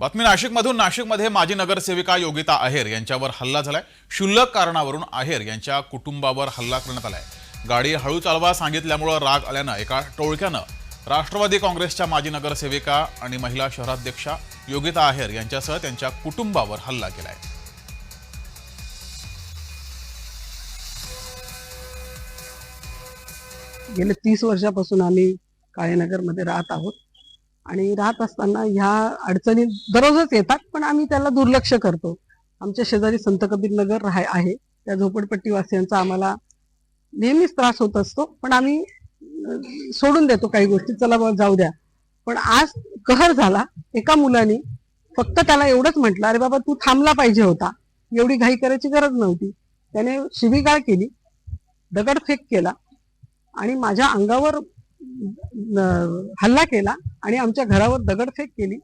बातमी नाशिकमधून. नाशिकमध्ये माजी नगरसेविका योगिता आहेर यांच्यावर हल्ला झालाय. क्षुल्लक कारणावरून आहेर यांच्या कुटुंबावर हल्ला करण्यात आलाय. गाडी हळू चालवा सांगितल्यामुळं राग आल्यानं एका टोळक्यानं राष्ट्रवादी काँग्रेसच्या माजी नगरसेविका आणि महिला शहराध्यक्षा योगिता आहेर यांच्यासह त्यांच्या कुटुंबावर हल्ला केलाय. गेले तीस वर्षापासून आम्ही काळेनगरमध्ये राहत आहोत. आणि राहत असताना ह्या अडचणी दररोजच येतात पण आम्ही त्याला दुर्लक्ष करतो. आमच्या शेजारी संत कबीर नगर राह आहे. त्या झोपडपट्टीवासियांचा आम्हाला नेहमीच त्रास होत असतो पण आम्ही सोडून देतो काही गोष्टी चला बाबा जाऊ द्या. पण आज कहर झाला एका मुलाने फक्त त्याला एवढंच म्हटलं अरे बाबा तू थांबला पाहिजे होता. एवढी घाई करायची गरज नव्हती. त्याने शिबिगाळ केली दगडफेक केला आणि माझ्या अंगावर हल्ला केला आणि आमच्या घरावर दगडफेक केली.